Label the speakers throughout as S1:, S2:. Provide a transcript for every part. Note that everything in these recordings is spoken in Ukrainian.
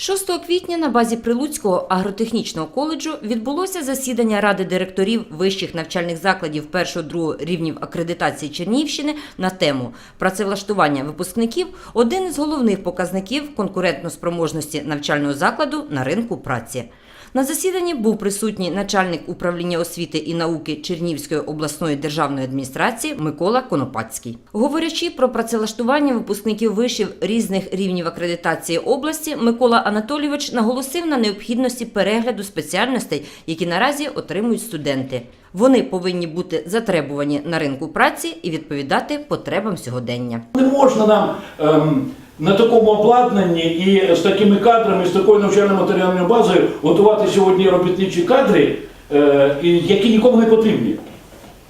S1: 6 квітня на базі Прилуцького агротехнічного коледжу відбулося засідання Ради директорів вищих навчальних закладів 1-2 рівнів акредитації Чернігівщини на тему працевлаштування випускників – один із головних показників конкурентноспроможності навчального закладу на ринку праці. На засіданні був присутній начальник управління освіти і науки Чернігівської обласної державної адміністрації Микола Конопацький. Говорячи про працевлаштування випускників вишів різних рівнів акредитації області, Микола Анатолійович наголосив на необхідності перегляду спеціальностей, які наразі отримують студенти. Вони повинні бути затребувані на ринку праці і відповідати потребам сьогодення.
S2: Не можна нам ем, на такому обладнанні і з такими кадрами, з такою навчально-матеріальною базою готувати сьогодні робітничі кадри, е, які нікому не потрібні.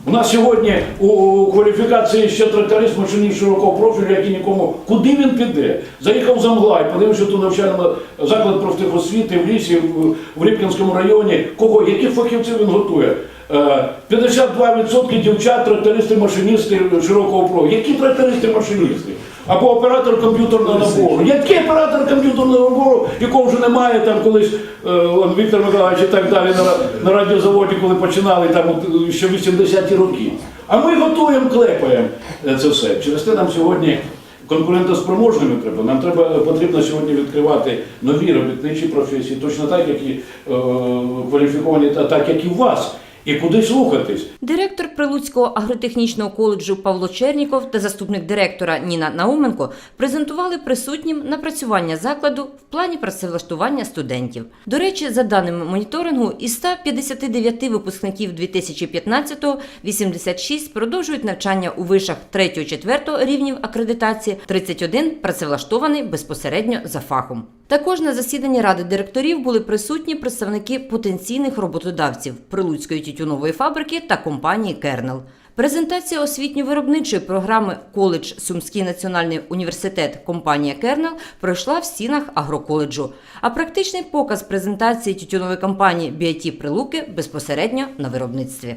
S2: У нас сьогодні у, кваліфікації ще тракторист машиніст широкого профілю, який нікому. Куди він піде? Заїхав за Мглай, подивився тут навчальний заклад профтехосвіти в лісі, в, Рібкінському районі. Кого? Які фахівці він готує? Е, 52% дівчат, трактористи, машиністи широкого профілю. Які трактористи, машиністи? Або оператор комп'ютерного набору. Який оператор комп'ютерного набору, якого вже немає там колись е, Віктор Миколаївич і так далі на, на радіозаводі, коли починали там от, ще 80-ті роки. А ми готуємо, клепаємо е, це все. Через те нам сьогодні конкурентоспроможними треба. Нам треба потрібно сьогодні відкривати нові робітничі професії, точно так, як і е, кваліфіковані, та так як і у вас. І куди слухатись?
S1: Директор Прилуцького агротехнічного коледжу Павло Черніков та заступник директора Ніна Науменко презентували присутнім напрацювання закладу в плані працевлаштування студентів. До речі, за даними моніторингу, із 159 випускників 2015-го 86 продовжують навчання у вишах 3-4 рівнів акредитації, 31 працевлаштований безпосередньо за фахом. Також на засіданні ради директорів були присутні представники потенційних роботодавців Прилуцької тютюнової фабрики та компанії Кернел. Презентація освітньо-виробничої програми Коледж Сумський національний університет компанія Кернел пройшла в стінах агроколеджу. А практичний показ презентації тютюнової компанії Біаті Прилуки безпосередньо на виробництві.